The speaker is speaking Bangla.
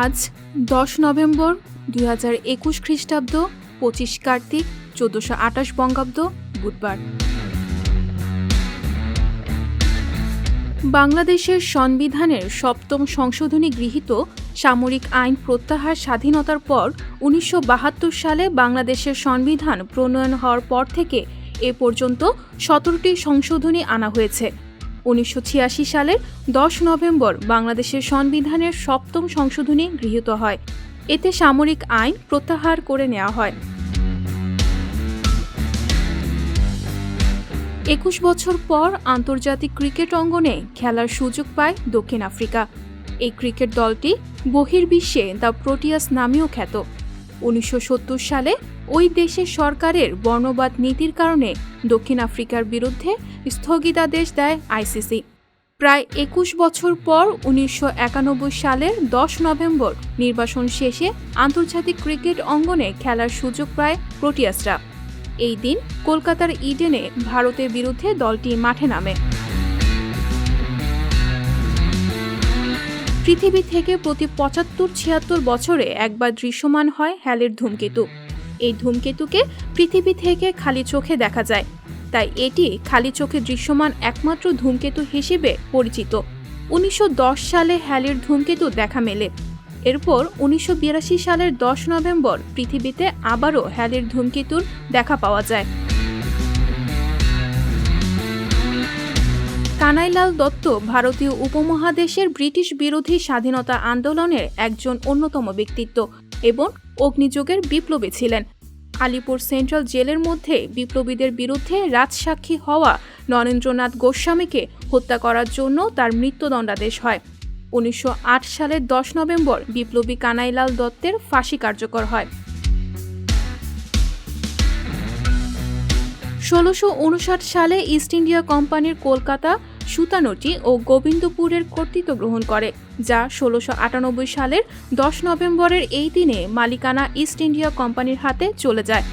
আজ দশ নভেম্বর দুই হাজার একুশ খ্রিস্টাব্দ, পঁচিশ কার্তিক, চোদ্দোশো আঠাশ বঙ্গাব্দ, বুধবার। বাংলাদেশের সংবিধানের সপ্তম সংশোধনী গৃহীত সামরিক আইন প্রত্যাহার স্বাধীনতার পর উনিশশো বাহাত্তর সালে বাংলাদেশের সংবিধান প্রণয়ন হওয়ার পর থেকে এ পর্যন্ত সতেরোটি সংশোধনী আনা হয়েছে। উনিশশো ছিয়াশি সালের দশ নভেম্বর বাংলাদেশের সংবিধানের সপ্তম সংশোধনী গৃহীত হয়। এতে সামরিক আইন প্রত্যাহার করে নেওয়া হয়। একুশ বছর পর আন্তর্জাতিক ক্রিকেট অঙ্গনে খেলার সুযোগ পায় দক্ষিণ আফ্রিকা। এই ক্রিকেট দলটি বহির্বিশ্বে দ্য প্রোটিয়াস নামেও খ্যাত। উনিশশো সত্তর সালে ওই দেশের সরকারের বর্ণবাদ নীতির কারণে দক্ষিণ আফ্রিকার বিরুদ্ধে স্থগিতাদেশ দেয় আইসিসি। প্রায় একুশ বছর পর উনিশশো একানব্বই সালের দশ নভেম্বর নির্বাসন শেষে আন্তর্জাতিক ক্রিকেট অঙ্গনে খেলার সুযোগ পায় প্রোটিয়াসরা। এই দিন কলকাতার ইডেনে ভারতের বিরুদ্ধে দলটি মাঠে নামে। পৃথিবী থেকে প্রতি পঁচাত্তর ছিয়াত্তর বছরে একবার দৃশ্যমান হয় হ্যালের ধূমকেতু। এই ধূমকেতুকে পৃথিবী থেকে খালি চোখে দেখা যায়। তাই এটি খালি চোখে দৃশ্যমান একমাত্র ধূমকেতু হিসেবে পরিচিত। উনিশশো দশ সালে হ্যালের ধূমকেতু দেখা মেলে। এরপর উনিশশো বিরাশি সালের দশ নভেম্বর পৃথিবীতে আবারও হ্যালের ধূমকেতুর দেখা পাওয়া যায়। কানাইলাল দত্ত ভারতীয় উপমহাদেশের ব্রিটিশ বিরোধী স্বাধীনতা আন্দোলনের একজন অন্যতম ব্যক্তিত্ব এবং অগ্নিযুগের বিপ্লবী ছিলেন। আলিপুর সেন্ট্রাল জেলের মধ্যে বিপ্লবীদের বিরুদ্ধে রাজসাক্ষী হওয়া নরেন্দ্রনাথ গোস্বামীকে হত্যা করার জন্য তার মৃত্যুদণ্ডাদেশ হয়। উনিশশো আট সালের দশ নভেম্বর বিপ্লবী কানাইলাল দত্তের ফাঁসি কার্যকর হয়। ষোলোশো সালে ইস্ট ইন্ডিয়া কোম্পানির কলকাতা সুতানটি ও গোবিন্দপুরের কর্তৃত্ব গ্রহণ করে, যা ষোলোশো সালের দশ নভেম্বরের এই দিনে মালিকানা ইস্ট ইন্ডিয়া কোম্পানির হাতে চলে যায়।